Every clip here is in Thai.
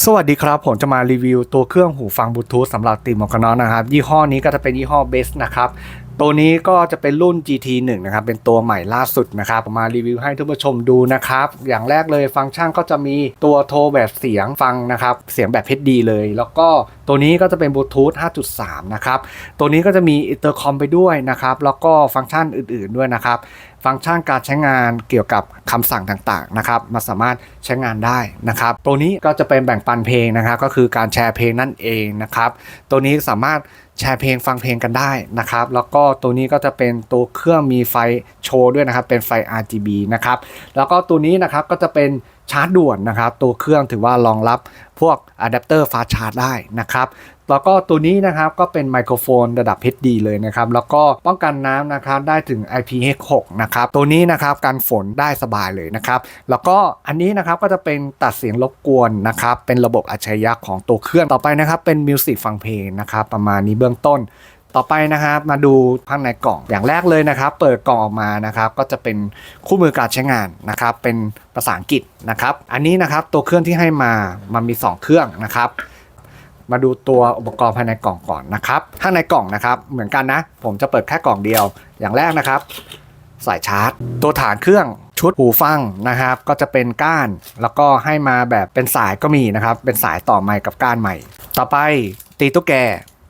สวัสดีครับ ผมจะมารีวิวตัวเครื่องหูฟังบลูทูธสำหรับติมหมวกกันนอนะครับ ยี่ห้อนี้ก็จะเป็นยี่ห้อเบสนะครับ ตัวนี้ก็จะเป็นรุ่น GT1 นะครับ เป็นตัวใหม่ล่าสุดนะครับมมารีวิวให้ท่านผู้ชมดูนะครับ อย่างแรกเลยฟังก์ชันก็จะมีตัวโทรแบบเสียงฟังนะครับ เสียงแบบ HD เลย แล้วก็ตัวนี้ก็จะเป็นบลูทูธ5.3 นะครับ ตัวนี้ก็จะมีอินเตอร์คอมไปด้วยนะครับ แล้วก็ฟังก์ชันอื่น ๆด้วยนะครับ ฟังก์ชันการใช้งานเกี่ยวกับคำสั่งต่างๆนะครับมาสามารถใช้งานได้นะครับตัวนี้ก็จะเป็นแบ่งปันเพลงนะครับ ก็คือการแชร์เพลงนั่นเองนะครับ ตัวนี้สามารถแชร์เพลงฟังเพลงกันได้นะครับ แล้วก็ตัวนี้ก็จะเป็นตัวเครื่องมีไฟโชว์ด้วยนะครับ เป็นไฟ RGB นะครับ แล้วก็ตัวนี้นะครับก็จะเป็นชาร์จด่วนนะครับ ตัวเครื่องถือว่ารองรับพวกอะแดปเตอร์ฟาชาร์จได้นะครับ แล้วก็ตัวนี้นะครับก็เป็นไมโครโฟนระดับ HD เลยนะครับ แล้วก็ป้องกันน้ำนะครับได้ถึง IPX6 นะครับ ตัวนี้นะครับกันฝนได้สบายเลยนะครับ แล้วก็อันนี้นะครับก็จะเป็นตัดเสียงรบกวนนะครับ เป็นระบบอัจฉริยะของตัวเครื่อง ต่อไปนะครับเป็นมิวสิกฟังเพลงนะครับ ประมาณนี้เบื้องต้นต่อไปนะครับมาดูข้างในกล่องอย่างแรกเลยนะครับ เปิดกล่องออกมานะครับ ก็จะเป็นคู่มือการใช้งานนะครับ เป็นภาษาอังกฤษนะครับ อันนี้นะครับตัวเครื่องที่ให้มามันมี 2 เครื่องนะครับ มาดูตัวอุปกรณ์ภายในกล่องก่อนนะครับข้างในกล่องนะครับ เหมือนกันนะ ผมจะเปิดแค่กล่องเดียว อย่างแรกนะครับ สายชาร์จ ตัวฐานเครื่องชุดหูฟังนะครับ ก็จะเป็นก้าน แล้วก็ให้มาแบบเป็นสายก็มีนะครับ เป็นสายต่อไมค์กับก้านใหม่ ต่อไปตีตุ๊กแก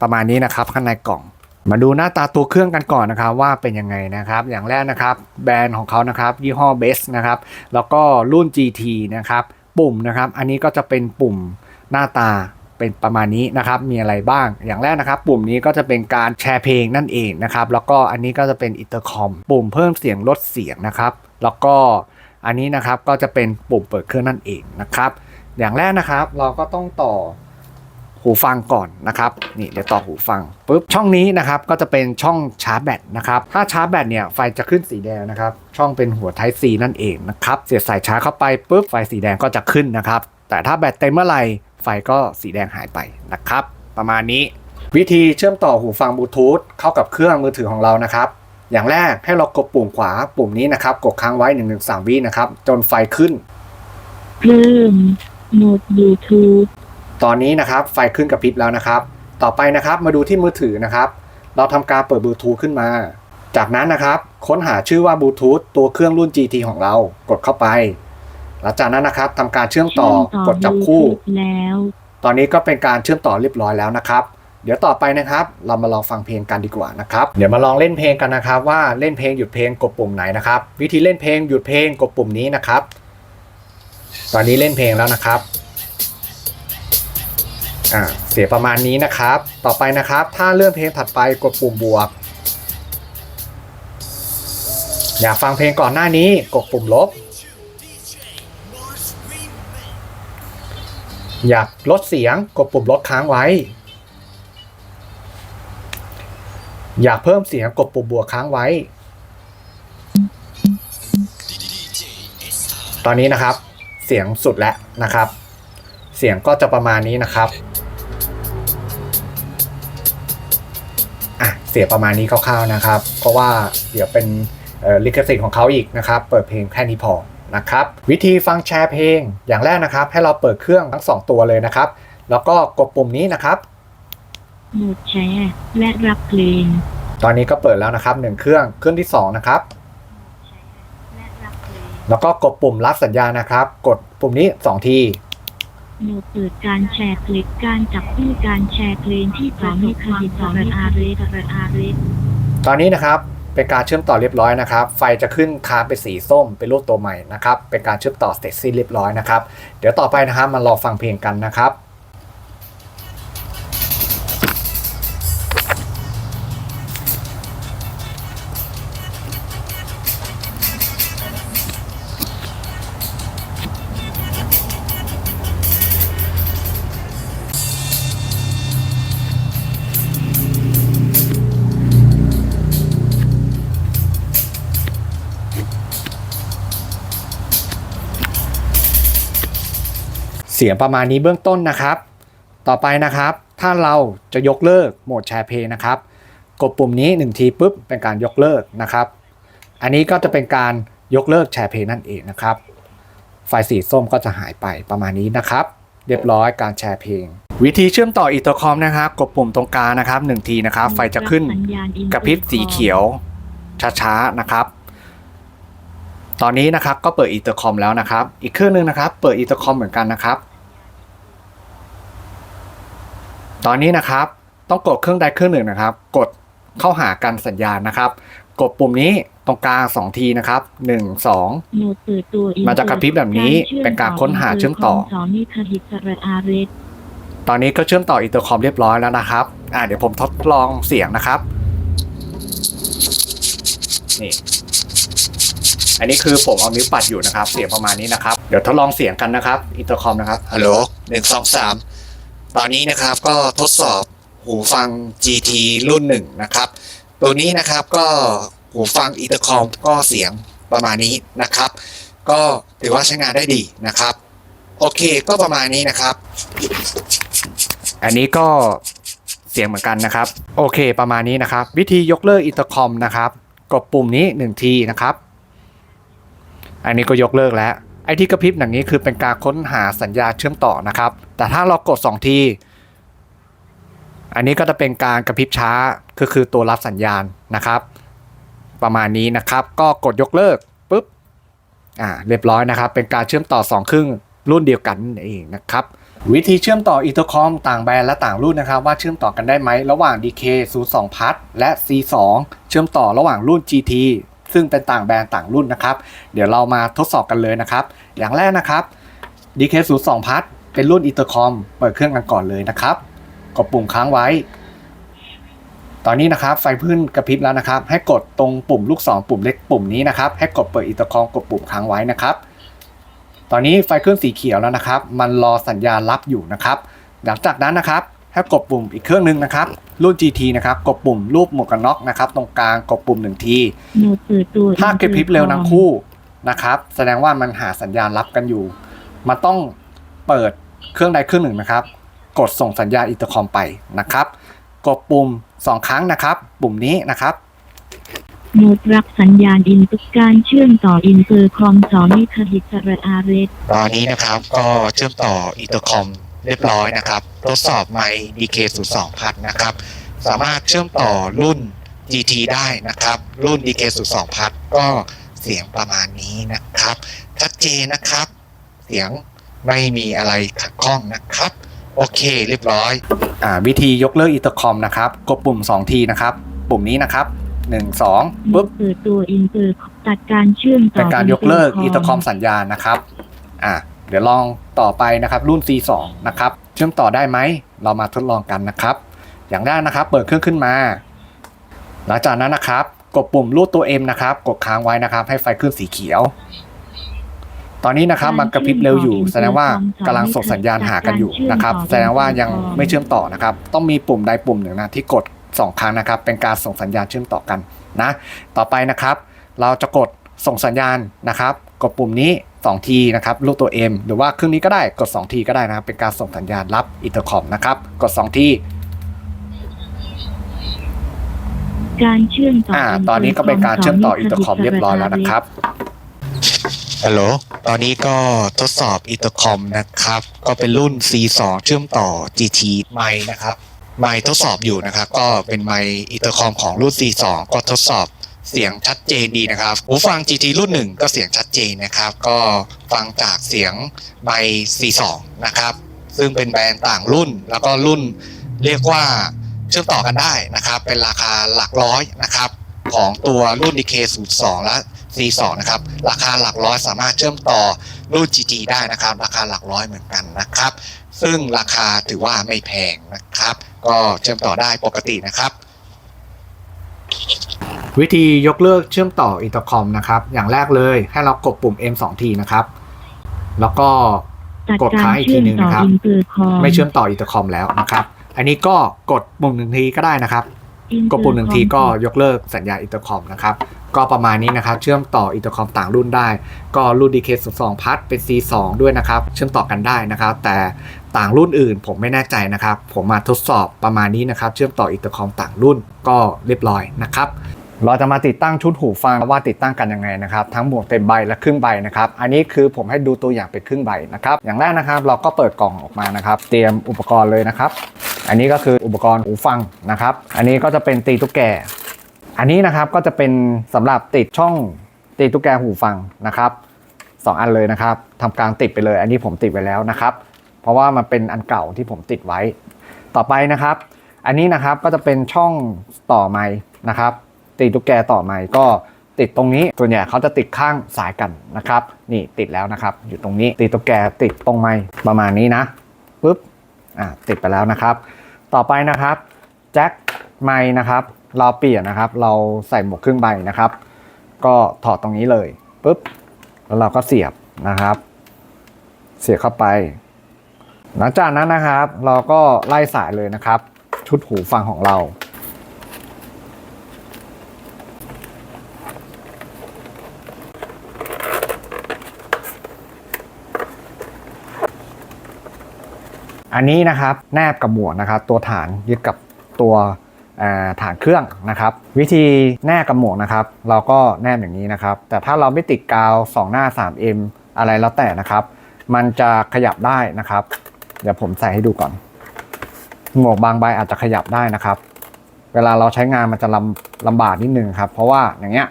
ประมาณนี้นะครับ ข้างในกล่อง มาดูหน้าตาตัวเครื่องกันก่อนนะครับ ว่าเป็นยังไงนะครับ อย่างแรกนะครับ แบรนด์ของเขานะครับ ยี่ห้อเบสนะครับ แล้วก็รุ่น GT นะครับ ปุ่มนะครับ อันนี้ก็จะเป็นปุ่มหน้าตา เป็นประมาณนี้นะครับ มีอะไรบ้าง อย่างแรกนะครับ ปุ่มนี้ก็จะเป็นการแชร์เพลงนั่นเองนะครับ แล้วก็อันนี้ก็จะเป็นอินเตอร์คอม ปุ่มเพิ่มเสียงลดเสียงนะครับ แล้วก็อันนี้นะครับก็จะเป็นปุ่มเปิดเครื่องนั่นเองนะครับ อย่างแรกนะครับเราก็ต้องต่อหูฟังก่อนนะครับ นี่เดี๋ยวต่อหูฟังปุ๊บช่องนี้นะครับก็จะเป็นช่องชาร์จแบตนะครับ ถ้าชาร์จแบตเนี่ยไฟจะขึ้นสีแดงนะครับ ช่องเป็นหัว Type C นั่นเองนะครับ เสียบสายชาร์จเข้าไปปุ๊บไฟสีแดงก็จะขึ้นนะครับ แต่ถ้าแบตเต็มเมื่อไหร่ ไฟก็สีแดงหายไปนะครับ ประมาณนี้ วิธีเชื่อมต่อหูฟังบลูทูธเข้ากับเครื่องมือถือของเรานะครับ อย่างแรกให้เรากดปุ่มขวาปุ่มนี้นะครับ กดค้างไว้1 1 3วินะครับ จนไฟขึ้นเพิ่มโหมดบลูทูธตอนนี้นะครับไฟขึ้นกระพริบแล้วนะครับ ต่อไปนะครับมาดูที่มือถือนะครับ เราทำการเปิดบลูทูธขึ้นมา จากนั้นนะครับ ค้นหาชื่อว่าบลูทูธตัวเครื่องรุ่น GT ของเรา กดเข้าไป หลังจากนั้นนะครับทำการเชื่อมต่อกดจับคู่แล้ว ตอนนี้ก็เป็นการเชื่อมต่อเรียบร้อยแล้วนะครับ เดี๋ยวต่อไปนะครับ เรามาลองฟังเพลงกันดีกว่านะครับ เดี๋ยวมาลองเล่นเพลงกันนะครับ ว่าเล่นเพลงหยุดเพลงกดปุ่มไหนนะครับ วิธีเล่นเพลงหยุดเพลงกดปุ่มนี้นะครับ ตอนนี้เล่นเพลงแล้วนะครับอ่าเสียประมาณนี้นะครับ ต่อไปนะครับ ถ้าเลื่อนเพลงถัดไปกดปุ่มบวก อยากฟังเพลงก่อนหน้านี้กดปุ่มลบ อยากลดเสียงกดปุ่มลดค้างไว้ อยากเพิ่มเสียงกดปุ่มบวกค้างไว้ ตอนนี้นะครับ เสียงสุดแล้วนะครับ เสียงก็จะประมาณนี้นะครับอะเสียงประมาณนี้คร่าวๆนะครับ เพราะว่าเดี๋ยวเป็นลิขสิทธิ์ของเขาอีกนะครับ เปิดเพลงแค่นี้พอ นะครับ วิธีฟังแชร์เพลง อย่างแรกนะครับ ให้เราเปิดเครื่องทั้งสองตัวเลยนะครับ แล้วก็กดปุ่มนี้นะครับโหมดแชร์และรับเพลง ตอนนี้ก็เปิดแล้วนะครับหนึ่งเครื่องเครื่องที่สองนะครับและรับเพลงแล้วก็กดปุ่มรับสัญญาณนะครับ กดปุ่มนี้สองทีโหมดเปิดการแชร์คลิปการจับคู่การแชร์เพลงที่สองมีความสองอาร์เรสอาร์เรสตอนนี้นะครับ เป็นการเชื่อมต่อเรียบร้อยนะครับ ไฟจะขึ้นค้างเป็นสีส้มเป็นรูปตัวใหม่นะครับ เป็นการเชื่อมต่อเสร็จสิ้นเรียบร้อยนะครับ เดี๋ยวต่อไปนะครับมาลองฟังเพลงกันนะครับ สียงประมาณนี้เบื้องต้นนะครับ ต่อไปนะครับ ถ้าเราจะยกเลิกโหมดแชร์เพลงนะครับ กดปุ่มนี้ 1 ทีปุ๊บเป็นการยกเลิกนะครับ อันนี้ก็จะเป็นการยกเลิกแชร์เพลงนั่นเองนะครับ ไฟสีส้มก็จะหายไปประมาณนี้นะครับเรียบร้อยการแชร์เพลง วิธีเชื่อมต่ออินเตอร์คอมนะครับ กดปุ่มตรงกลางนะครับหนึ่งทีนะครับ ไฟจะขึ้นสัญญาณอินเตอร์กระพริบสีเขียวช้าๆนะครับ ตอนนี้นะครับก็เปิดอินเตอร์คอมแล้วนะครับ อีกเครื่องหนึงนะครับ เปิดอินเตอร์คอมเหมือนกันนะครับ ตอนนี้นะครับต้องกดเครื่องใดเครื่องหนึ่งนะครับ กดเข้าหากันสัญญาณนะครับ กดปุ่มนี้ตรงกลางสองทีนะครับหนึ่งสองโหมดเปิดตัวอินเตอมันจะกระพริบแบบนี้เป็นการค้นหาเชื่อมต่อสอนิคหิตระอาเรสตอนนี้ก็เชื่อมต่ออินเตอร์คอมเรียบร้อยแล้วนะครับ อ่าเดี๋ยวผมทดลองเสียงนะครับนี่อันนี้คือผมเอานิ้วปัดอยู่นะครับ เสียงประมาณนี้นะครับ เดี๋ยวทดลองเสียงกันนะครับอินเตอร์คอมนะครับฮัลโหลหนึ่งสองสาม ตอนนี้นะครับก็ทดสอบหูฟัง GT รุ่นหนึ่งนะครับ ตัวนี้นะครับก็หูฟังอินเตอร์คอมก็เสียงประมาณนี้นะครับ ก็ถือว่าใช้งานได้ดีนะครับ โอเคก็ประมาณนี้นะครับ อันนี้ก็เสียงเหมือนกันนะครับ โอเคประมาณนี้นะครับ วิธียกเลิกอินเตอร์คอมนะครับ กดปุ่มนี้ 1 ทีนะครับ อันนี้ก็ยกเลิกแล้ว ไอ้ที่กระพริบอย่างนี้คือเป็นการค้นหาสัญญาเชื่อมต่อนะครับ แต่ถ้าเรากด 2 ที อันนี้ก็จะเป็นการกระพริบช้าก็คือตัวรับสัญญาณนะครับ ประมาณนี้นะครับก็กดยกเลิกปุ๊บอ่าเรียบร้อยนะครับ เป็นการเชื่อมต่อ2ครึ่งรุ่นเดียวกันนั่นเองนะครับวิธีเชื่อมต่ออินเตอร์คอมต่างแบรนด์และต่างรุ่นนะครับ ว่าเชื่อมต่อกันได้ไหมระหว่าง DK 02พัทและ C2 เชื่อมต่อระหว่างรุ่น GT ซึ่งเป็นต่างแบรนด์ต่างรุ่นนะครับ เดี๋ยวเรามาทดสอบกันเลยนะครับ อย่างแรกนะครับ DK 02 พัทเป็นรุ่นอินเตอร์คอมเปิดเครื่องกันก่อนเลยนะครับ กดปุ่มค้างไว้ ตอนนี้นะครับไฟพื้นกระพริบแล้วนะครับ ให้กดตรงปุ่มลูกศรปุ่มเล็กปุ่มนี้นะครับ ให้กดเปิดอินเตอร์คอมกดปุ่มค้างไว้นะครับ ตอนนี้ไฟขึ้นสีเขียวแล้วนะครับ มันรอสัญญาณรับอยู่นะครับ หลังจากนั้นนะครับ ให้กดปุ่มอีกเครื่องหนึ่งนะครับ รุ่น GT นะครับ กดปุ่มรูปหมวกกันน็อกนะครับ ตรงกลางกดปุ่มหนึ่งทีโหมดเปิดตัวถ้ากระพริบเร็วทั้งคู่นะครับ แสดงว่ามันหาสัญญาณรับกันอยู่ มันต้องเปิดเครื่องใดเครื่องหนึ่งนะครับ กดส่งสัญญาณอินเตอร์คอมไปนะครับ กดปุ่มสองครั้งนะครับ ปุ่มนี้นะครับโหมดรับสัญญาณอินเตอร์การเชื่อมต่ออินเตอร์คอมสอนิคหิตระอาเรสตอนนี้นะครับก็เชื่อมต่ออินเตอร์คอม เรียบร้อยนะครับ ทดสอบไมค์ DK02 พัดนะครับ สามารถเชื่อมต่อรุ่น GT ได้นะครับ รุ่น DK02 พัดก็เสียงประมาณนี้นะครับ ชัดเจนนะครับ เสียงไม่มีอะไรขัดข้องนะครับ โอเคเรียบร้อยอ่าวิธียกเลิกอินเตอร์คอมนะครับ กดปุ่ม 2 ทีนะครับ ปุ่มนี้นะครับ1 2ปุ๊บเปิดตัวอินเตอร์ตัดการเชื่อมต่อเป็นการยกเลิกอินเตอร์คอมสัญญาณนะครับ อะ เดี๋ยวลองต่อไปนะครับรุ่น C2 นะครับเชื่อมต่อได้ไหมเรามาทดลองกันนะครับ อย่างแรกนะครับ เปิดเครื่องขึ้นมา หลังจากนั้นนะครับ กดปุ่มรูดตัว M นะครับ กดค้างไว้นะครับ ให้ไฟขึ้นสีเขียว ตอนนี้นะครับมันกระพริบเร็วอยู่ แสดงว่ากำลังส่งสัญญาณหากันอยู่นะครับ แสดงว่ายังไม่เชื่อมต่อนะครับ ต้องมีปุ่มใดปุ่มหนึ่งนะที่กดสองครั้งนะครับ เป็นการส่งสัญญาณเชื่อมต่อกันนะ ต่อไปนะครับ เราจะกดส่งสัญญาณนะครับ กดปุ่มนี้ 2 ทีนะครับรูปตัว M หรือว่าเครื่องนี้ก็ได้กด 2 ทีก็ได้นะครับ เป็นการส่งสัญญาณรับอินเตอร์คอมนะครับ กด 2 ทีการเชื่อมต่ออ่าอ่าตอนนี้ก็เป็นการเชื่อมต่ออินเตอร์คอมเรียบร้อยแล้วนะครับฮัลโหล ตอนนี้ก็ทดสอบอินเตอร์คอมนะครับ ก็เป็นรุ่น C2 เชื่อมต่อ GT ไมค์นะครับ ไมค์ทดสอบอยู่นะครับ ก็เป็นไมค์อินเตอร์คอมของรุ่น C2 ก็ทดสอบ เสียงชัดเจนดีนะครับหูฟัง GT รุ่นหนึ่งก็เสียงชัดเจนนะครับ ก็ฟังจากเสียงไมค์ C2 นะครับ ซึ่งเป็นแบรนด์ต่างรุ่น แล้วก็รุ่นเรียกว่าเชื่อมต่อกันได้นะครับ เป็นราคาหลักร้อยนะครับ ของตัวรุ่น DK02 และ C2 นะครับ ราคาหลักร้อยสามารถเชื่อมต่อรุ่น GT ได้นะครับ ราคาหลักร้อยเหมือนกันนะครับ ซึ่งราคาถือว่าไม่แพงนะครับ ก็เชื่อมต่อได้ปกตินะครับ วิธียกเลิกเชื่อมต่ออินเตอร์คอมนะครับ อย่างแรกเลยให้เรากดปุ่ม M 2 ทีนะครับ แล้วก็ตัดกดกาค้างรอีกเชื่ทีอมหนึ่งต่อนะครับอินเตอร์คอมไม่เชื่อมต่ออินเตอร์คอมแล้วนะครับ อันนี้ก็กดปุ่มหนึ่งทีก็ได้นะครับอิเต กอดร์ปุ่มหนึ่งทีก็คอมยกเลิกสัญญาณอินเตอร์คอมนะครับ ก็ประมาณนี้นะครับ เชื่อมต่ออินเตอร์คอมต่างรุ่นได้ ก็รุ่น DK02 พัทเป็น C2 ด้วยนะครับ เชื่อมต่อกันได้นะครับ แต่ต่างรุ่นอื่นผมไม่แน่ใจนะครับ ผมมาทดสอบประมาณนี้นะครับ เชื่อมต่ออินเตอร์คอมต่างรุ่นก็เรียบร้อยนะครับเราจะมาติดตั้งชุดหูฟังว่าติดตั้งกันยังไงนะครับทั้งหมวกเต็มใบและครึ่งใบนะครับอันนี้คือผมให้ดูตัวอย่างเป็นครึ่งใบนะครับอย่างแรกนะครับ เราก็เปิดกล่องออกมานะครับ เตรียมอุปกรณ์เลยนะครับ อันนี้ก็คืออุปกรณ์หูฟังนะครับ อันนี้ก็จะเป็นตีตุ๊กแก อันนี้นะครับก็จะเป็นสำหรับติดช่องตีตุ๊กแกหูฟังนะครับสองอันเลยนะครับทำการติดไปเลย อันนี้ผมติดไว้แล้วนะครับ เพราะว่ามันเป็นอันเก่าที่ผมติดไว้ ต่อไปนะครับ อันนี้นะครับก็จะเป็นช่องต่อไม้นะครับ ตีตุ๊กแกต่อไม้ก็ติดตรงนี้ส่วนใหญ่เขาจะติดข้างสายกันนะครับ นี่ติดแล้วนะครับ อยู่ตรงนี้ตีตุ๊กแกติดตรงไม้ประมาณนี้นะปุ๊บอ่าติดไปแล้วนะครับ ต่อไปนะครับแจ็คไม้นะครับ เราเปลี่ยนนะครับ เราใส่หมวกครึ่งใบนะครับ ก็ถอดตรงนี้เลยปุ๊บแล้วเราก็เสียบนะครับ เสียบเข้าไป หลังจากนั้นนะครับ เราก็ไล่สายเลยนะครับ ชุดหูฟังของเรา อันนี้นะครับแนบกับหมวกนะครับ ตัวฐานยึดกับตัวฐานเครื่องนะครับ วิธีแนบกับหมวกนะครับ เราก็แนบอย่างนี้นะครับ แต่ถ้าเราไม่ติดกาว 2 หน้า 3M อะไรแล้วแต่นะครับ มันจะขยับได้นะครับ เดี๋ยวผมใส่ให้ดูก่อน หมวกบางใบอาจจะขยับได้นะครับ เวลาเราใช้งานมันจะลำลำบากนิดนึงครับ เพราะว่าอย่างเงี้ย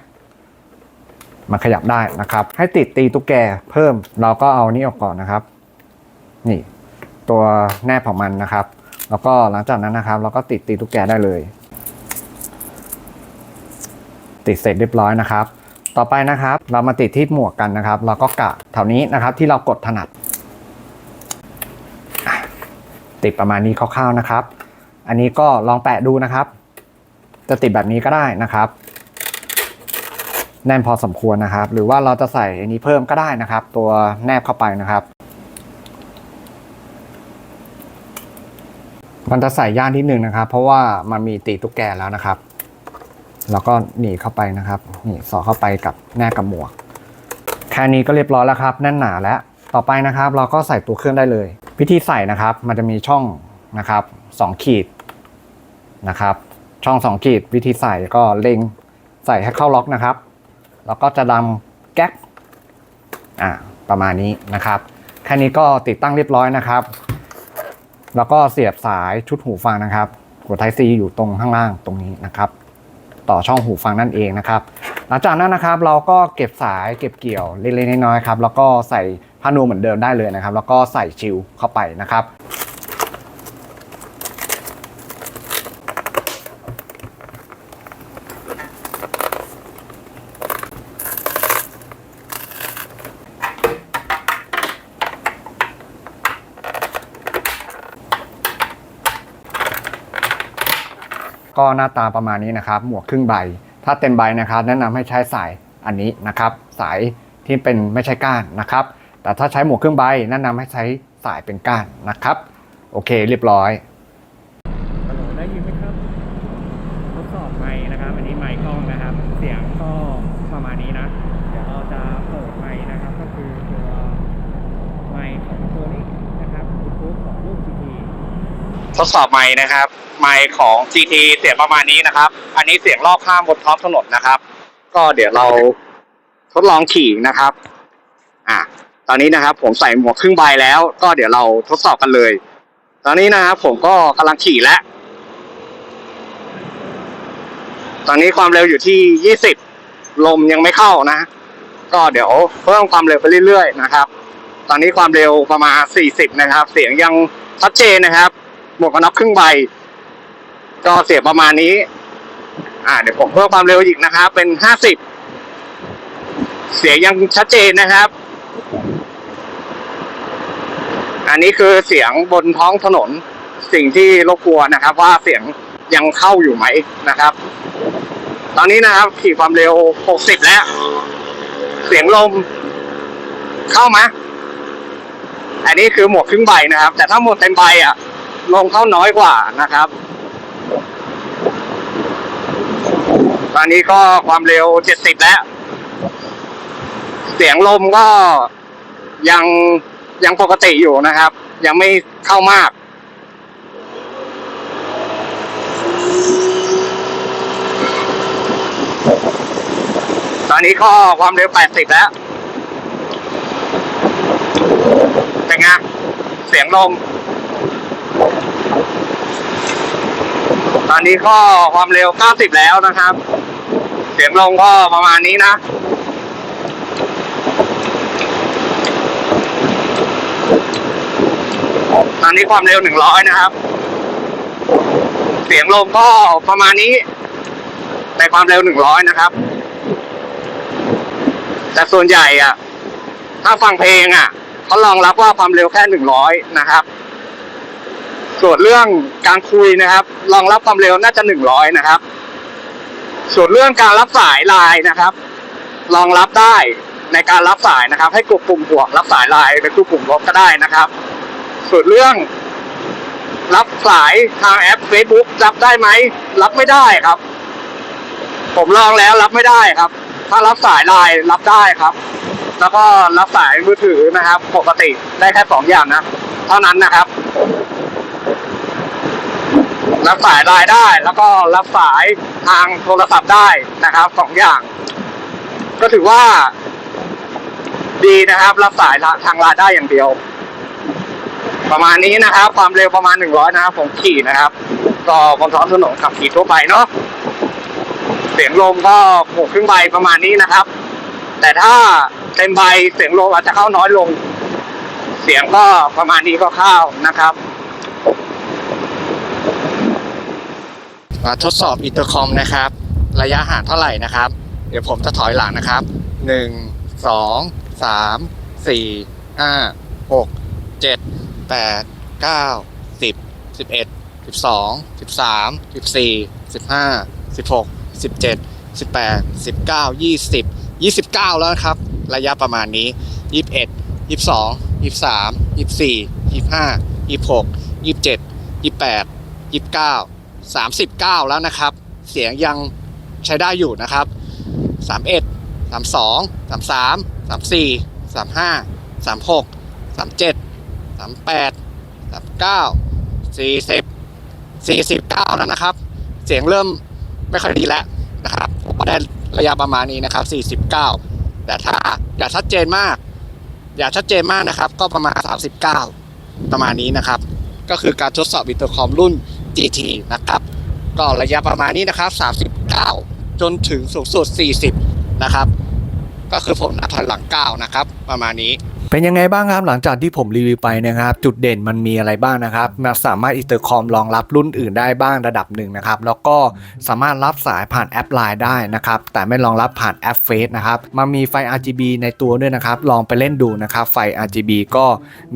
มันขยับได้นะครับ ให้ติดตีตุ๊กแกเพิ่มเราก็เอานี่ออกก่อนนะครับ นี่ ตัวแนบของมันนะครับ แล้วก็หลังจากนั้นนะครับ เราก็ติดตีตุ๊กแกได้เลย ติดเสร็จเรียบร้อยนะครับ ต่อไปนะครับ เรามาติดที่หมวกกันนะครับ เราก็กะแถวนี้นะครับที่เรากดถนัด ติดประมาณนี้คร่าวๆนะครับ อันนี้ก็ลองแปะดูนะครับ จะติดแบบนี้ก็ได้นะครับแน่นพอสมควรนะครับ หรือว่าเราจะใส่อันนี้เพิ่มก็ได้นะครับ ตัวแนบเข้าไปนะครับ มันจะใส่ย่านที่หนึ่งนะครับ เพราะว่ามันมีตีตุ๊กแกแล้วนะครับ แล้วก็หนีเข้าไปนะครับนี่สอดเข้าไปกับแนบกับหมวกแค่นี้ก็เรียบร้อยแล้วครับ แน่นหนาแล้วต่อไปนะครับ เราก็ใส่ตัวเครื่องได้เลย วิธีใส่นะครับ มันจะมีช่องนะครับสองขีดนะครับ ช่องสองขีดวิธีใส่ก็เล็งใส่ให้เข้าล็อกนะครับ แล้วก็จะดังแก๊กอ่าประมาณนี้นะครับ แค่นี้ก็ติดตั้งเรียบร้อยนะครับ แล้วก็เสียบสายชุดหูฟังนะครับหัวไทซีอยู่ตรงข้างล่างตรงนี้นะครับ ต่อช่องหูฟังนั่นเองนะครับ หลังจากนั้นนะครับเราก็เก็บสายเก็บเกี่ยวเล็กๆน้อยๆครับแล้วก็ใส่ผ้านวมเหมือนเดิมได้เลยนะครับ แล้วก็ใส่ชิลเข้าไปนะครับ ก็หน้าตาประมาณนี้นะครับ หมวกครึ่งใบ ถ้าเต็มใบนะครับ แนะนำให้ใช้สายอันนี้นะครับ สายที่เป็นไม่ใช่ก้านนะครับ แต่ถ้าใช้หมวกครึ่งใบแนะนำให้ใช้สายเป็นก้านนะครับ โอเค เรียบร้อยฮัลโหลได้ยินไหมครับทดสอบไมค์นะครับ อันนี้ไมค์กล้องนะครับ เสียงก็ประมาณนี้นะ เดี๋ยวเราจะเปิดไมค์นะครับ ก็คือตัวไมค์ของตัวนี้นะครับบลูทูธของรุ่น GT ท ดสอบไม้นะครับ ไม้ของ GT เสียงประมาณนี้นะครับ อันนี้เสียงรอบข้างบนท้องถนนนะครับ ก็เดี๋ยวเราทดลองขี่นะครับ อะตอนนี้นะครับ ผมใส่หมวกครึ่งใบแล้ว ก็เดี๋ยวเราทดสอบกันเลย ตอนนี้นะครับผมก็กำลังขี่แล้ว ตอนนี้ความเร็วอยู่ที่ 20 ลมยังไม่เข้านะ ก็เดี๋ยวเพิ่มความเร็วไปเรื่อยๆนะครับ ตอนนี้ความเร็วประมาณ 40 นะครับ เสียงยังชัดเจนนะครับ หมวกกันน็อกครึ่งใบ ก็เสียประมาณนี้ อ่า เดี๋ยวผมเพิ่มความเร็วอีกนะครับ เป็น50เสียงยังชัดเจนนะครับ อันนี้คือเสียงบนท้องถนนสิ่งที่รบกวนนะครับ ว่าเสียงยังเข้าอยู่ไหมนะครับ ตอนนี้นะครับขี่ความเร็ว 60 แล้ว เสียงลมเข้าไหมอันนี้คือหมวกครึ่งใบนะครับ แต่ถ้าหมวกเต็มใบอะ ลงเข้าน้อยกว่านะครับ ตอนนี้ก็ความเร็ว70แล้ว เสียงลมก็ยังยังปกติอยู่นะครับ ยังไม่เข้ามาก ตอนนี้ก็ความเร็ว80แล้วเป็นไงเสียงลม ตอนนี้ก็ความเร็ว 90 แล้วนะครับ เสียงลมก็ประมาณนี้นะตอนนี้ความเร็ว 100 นะครับ เสียงลมก็ประมาณนี้ในความเร็ว 100 นะครับ แต่ส่วนใหญ่อะ ถ้าฟังเพลงอะเขารองรับว่าความเร็วแค่หนึ่งร้อยนะครับ ส่วนเรื่องการคุยนะครับ รองรับความเร็วน่าจะหนึ่งร้อยนะครับ ส่วนเรื่องการรับสายไลน์นะครับ รองรับได้ในการรับสายนะครับ ให้กดปุ่มบวกรับสายไลน์หรือกดปุ่มลบก็ได้นะครับ ส่วนเรื่อง รับสายทางแอป Facebook รับได้ไหมรับไม่ได้ครับ ผมลองแล้วรับไม่ได้ครับ ถ้ารับสายไลน์รับได้ครับ แล้วก็รับสายมือถือนะครับ ปกติได้แค่สองอย่างนะ เท่านั้นนะครับ รับสายไลน์ได้ แล้วก็รับสายทางโทรศัพท์ได้นะครับสองอย่าง ก็ถือว่า ดีนะครับ รับสายทางไลน์ได้อย่างเดียว ประมาณนี้นะครับ ความเร็วประมาณหนึ่งร้อยนะครับผมขี่นะครับ ก็บนท้องถนนขับขี่ทั่วไปเนาะเสียงลมก็หกครึ่งใบประมาณนี้นะครับ แต่ถ้าเต็มใบเสียงลมอาจจะเข้าน้อยลง เสียงก็ประมาณนี้ก็เข้านะครับ มาทดสอบอินเตอร์คอมนะครับ ระยะห่างเท่าไหร่นะครับ เดี๋ยวผมจะถอยหลังนะครับ 1 2 3 4 5 6 7 8 9 10 11 12 13 14 15 16 17 18 19 20 29 แล้วครับ ระยะประมาณนี้ 21 22 23 24 25 26 27 28 29 39 แล้วนะครับ เสียงยังใช้ได้อยู่นะครับ 31 32 33 34 35 36 37 38 39 40 49 แล้วนะครับ เสียงเริ่มไม่ค่อยดีแล้วนะครับผมก็ได้ระยะประมาณนี้นะครับ 49 แต่ถ้าอย่าชัดเจนมาก อย่าชัดเจนมากนะครับ ก็ประมาณ 39 ประมาณนี้นะครับ ก็คือการทดสอบอินเตอร์คอมรุ่น GT นะครับ ก็ระยะประมาณนี้นะครับ 39 จนถึงสูงสุด 40 นะครับ ก็คือผมนับถอยหลัง 9 นะครับ ประมาณนี้ เป็นยังไงบ้างครับหลังจากที่ผมรีวิวไปนะครับ จุดเด่นมันมีอะไรบ้างนะครับมันสามารถอินเตอร์คอมรองรับรุ่นอื่นได้บ้างระดับหนึ่งนะครับ แล้วก็สามารถรับสายผ่านแอปไลน์ได้นะครับ แต่ไม่รองรับผ่านแอปเฟซนะครับมันมีไฟ RGB ในตัวด้วยนะครับ ลองไปเล่นดูนะครับ ไฟ RGB ก็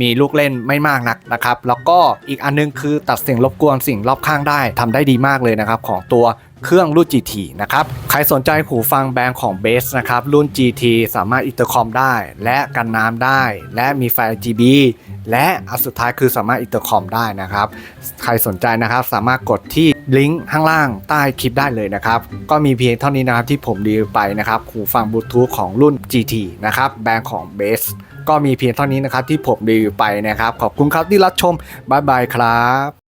มีลูกเล่นไม่มากนักนะครับ แล้วก็อีกอันนึงคือตัดเสียงรบกวนสิ่งรอบข้างได้ทำได้ดีมากเลยนะครับของตัว เครื่องรุ่น GT นะครับ ใครสนใจหูฟังแบรนด์ของ b a s นะครับ รุ่น GT สามารถอินเตอร์คอมได้ และกันน้ำได้ และมีไฟ RGB และอันสุดท้ายคือสามารถอินเตอร์คอมได้นะครับ ใครสนใจนะครับสามารถกดที่ลิงก์ข้างล่างใต้คลิปได้เลยนะครับ ก็มีเพียงเท่านี้นะครับที่ผมรีวิวไปนะครับหูฟังบลูทูธของรุ่น GT นะครับแบรนด์ของ b a s ก็มีเพียงเท่านี้นะครับที่ผมรีวิวไปนะครับ ขอบคุณครับที่รับชม บ๊ายบายครับ